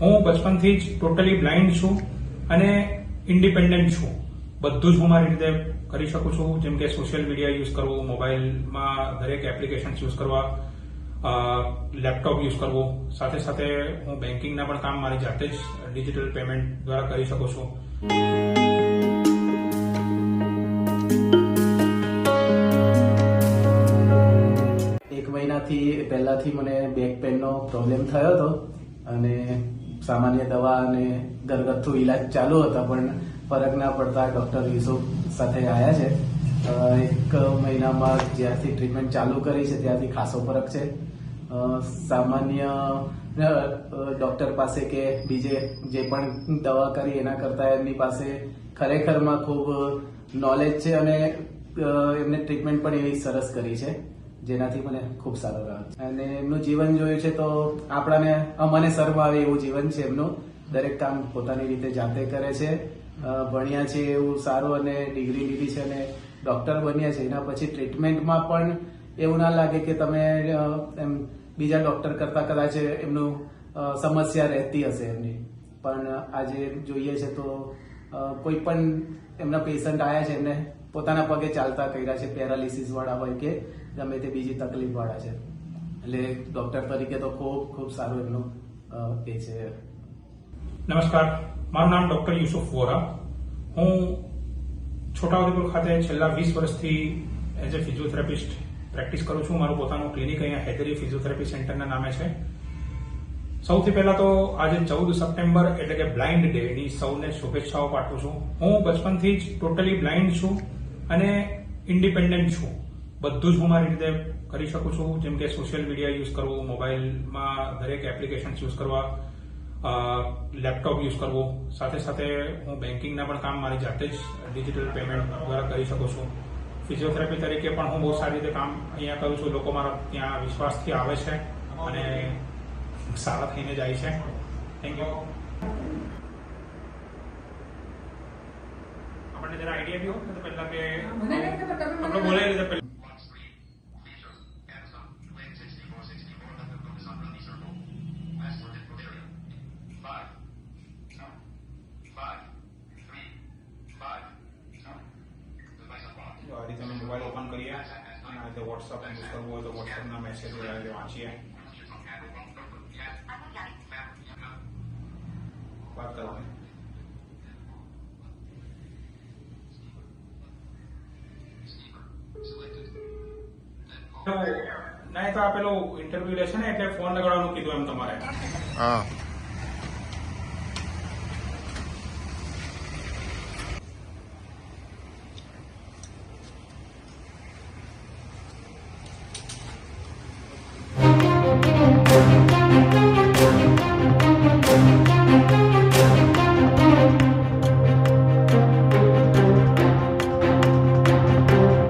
હું બચપનથી જ totally blind છું અને ઇન્ડિપેન્ડન્ટ છું. બધું જ હું મારી રીતે કરી શકું છું. જેમ કે સોશિયલ મીડિયા યુઝ કરવું મોબાઈલમાં દરેક એપ્લિકેશન યુઝ કરવા લેપટોપ યુઝ કરવું. સાથે સાથે હું બેન્કિંગના પણ કામ મારી જાતે જ ડિજિટલ પેમેન્ટ દ્વારા કરી શકું છું. એક મહિનાથી પહેલાથી મને બેક પેનનો પ્રોબ્લેમ થયો હતો અને સામાન્ય દવા અને ઘરગથ્થુ ઈલાજ ચાલુ હતા, પણ ફરક ના પડતા ડોક્ટર યુસુફ સાથે આવ્યા છે. એક મહિનામાં જ્યારથી ટ્રીટમેન્ટ ચાલુ કરી છે, ત્યારથી ખાસો ફરક છે. સામાન્ય ડોક્ટર પાસે કે બીજે જે પણ દવા કરી, એના કરતા એમની પાસે ખરેખરમાં ખૂબ નોલેજ છે અને એમને ટ્રીટમેન્ટ પણ એવી સરસ કરી છે. જેનાથી મને ખૂબ સારો રહ્યો અને એમનું જીવન જોયું છે તો આપણાને મને શરમ આવે એવું જીવન છે એમનું. દરેક કામ પોતાની રીતે જાતે કરે છે. ભણ્યા છે એવું સારું અને ડિગ્રી લીધી છે અને ડોક્ટર બન્યા છે. એના પછી ટ્રીટમેન્ટમાં પણ એવું ના લાગે કે તમે એમ બીજા ડોક્ટર કરતા કદાચ એમનું સમસ્યા રહેતી હશે એમની. પણ આજે જોઈએ છે તો કોઈ પણ એમના પેશન્ટ આવ્યા છે એમને પોતાના પગે ચાલતા કર્યા છે પેરાલિસિસ વાળા હોય કે ગમે તે બીજી તકલીફ વાળા છે. એટલે ડોક્ટર તરીકે તો ખૂબ ખૂબ સારું એમનું કે છે. નમસ્કાર. મારું નામ ડોક્ટર યુસુફ વોરા. હું છોટાઉદેપુર ખાતે છેલ્લા વીસ વર્ષથી એઝ એ ફિઝિયોથેરાપિસ્ટ પ્રેક્ટિસ કરું છું. મારું પોતાનું ક્લિનિક અહીંયા હૈદરી ફિઝિયોથેરાપી સેન્ટરના નામે છે. સૌથી પહેલા તો આજે ચૌદ સપ્ટેમ્બર એટલે કે બ્લાઇન્ડ ડે ની સૌને શુભેચ્છાઓ પાઠવું છું. હું બચપનથી જ ટોટલી બ્લાઇન્ડ છું. અને ઇન્ડિપેન્ડન્ટ છું. બધું જ હું મારી રીતે કરી શકું છું. જેમ કે સોશિયલ મીડિયા યુઝ કરવું મોબાઈલમાં દરેક એપ્લિકેશન યુઝ કરવા લેપટોપ યુઝ કરવું. સાથે સાથે હું બેન્કિંગના પણ કામ મારી જાતે જ ડિજિટલ પેમેન્ટ દ્વારા કરી શકું છું. ફિઝિયોથેરાપી તરીકે પણ હું બહુ સારી રીતે કામ અહીંયા કરું છું. લોકો મારા ત્યાં વિશ્વાસથી આવે છે અને સારા થઈને જાય છે. થેન્ક યુ આપણને જરા આઈડિયા બી હોય તો પહેલા કે મને નહીં ખબર, તમે મને આપણે બોલાવી લીધા પહેલા જો આ રીતે અમે મોબાઈલ ઓપન કરીએ અને આ રીતે વોટ્સઅપ યુઝ કરવું હોય તો વોટ્સઅપના મેસેજ આ રીતે વાંચીએ નહીં તો આ પેલો ઇન્ટરવ્યુ લેશે ને એટલે ફોન લગાડવાનું કીધું એમ તમારે. હા.